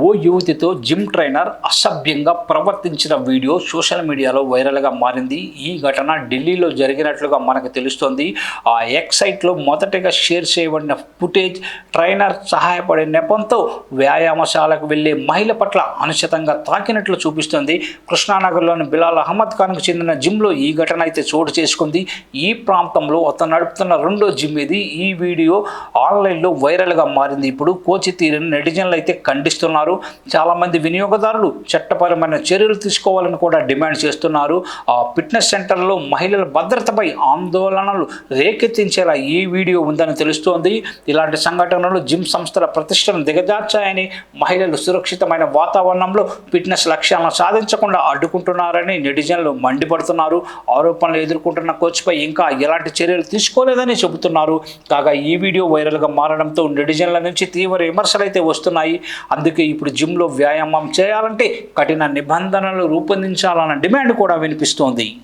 ఓ యువతితో gym trainer అసభ్యంగా ప్రవర్తించిన video social మీడియాలో వైరల్గా మారింది. ఈ ఘటన ఢిల్లీలో జరిగినట్లుగా మనకు తెలుస్తోంది. ఆ ఎక్సైట్లో మొదటగా షేర్ చేయబడిన ఫుటేజ్ ట్రైనర్ సహాయపడే నెపంతో వ్యాయామశాలకు వెళ్ళే మహిళ పట్ల అనుచితంగా తాకినట్లు చూపిస్తోంది. కృష్ణానగర్లోని బిలాల్ అహ్మద్ ఖాన్కు చెందిన జిమ్లో ఈ ఘటన అయితే చోటు చేసుకుంది. ఈ ప్రాంతంలో అతను నడుపుతున్న రెండో జిమ్ ఇది. ఈ వీడియో ఆన్లైన్లో వైరల్గా మారింది. ఇప్పుడు కోచి తీరిన నెటిజన్లు అయితే ఖండిస్తున్నారు. చాలామంది వినియోగదారులు చట్టపరమైన చర్యలు తీసుకోవాలని కూడా డిమాండ్ చేస్తున్నారు. ఆ ఫిట్నెస్ సెంటర్లో మహిళల భద్రతపై ఆందోళనలు రేకెత్తించేలా ఈ వీడియో ఉందని తెలుస్తోంది. ఇలాంటి సంఘటనలు జిమ్ సంస్థల ప్రతిష్టను దిగజార్చాయని మహిళలు సురక్షితమైన వాతావరణంలో ఫిట్నెస్ లక్ష్యాలను సాధించకుండా అడ్డుకుంటున్నారని నెటిజన్లు మండిపడుతున్నారు. ఆరోపణలు ఎదుర్కొంటున్న కోచ్పై ఇంకా ఎలాంటి చర్యలు తీసుకోలేదని చెబుతున్నారు. కాగా ఈ వీడియో వైరల్గా మారడంతో నెటిజన్ల నుంచి తీవ్ర విమర్శలు అయితే వస్తున్నాయి. అందుకే ఇప్పుడు జిమ్లో వ్యాయామం చేయాలంటే కఠిన నిబంధనలు రూపొందించాలన్న డిమాండ్ కూడా వినిపిస్తోంది.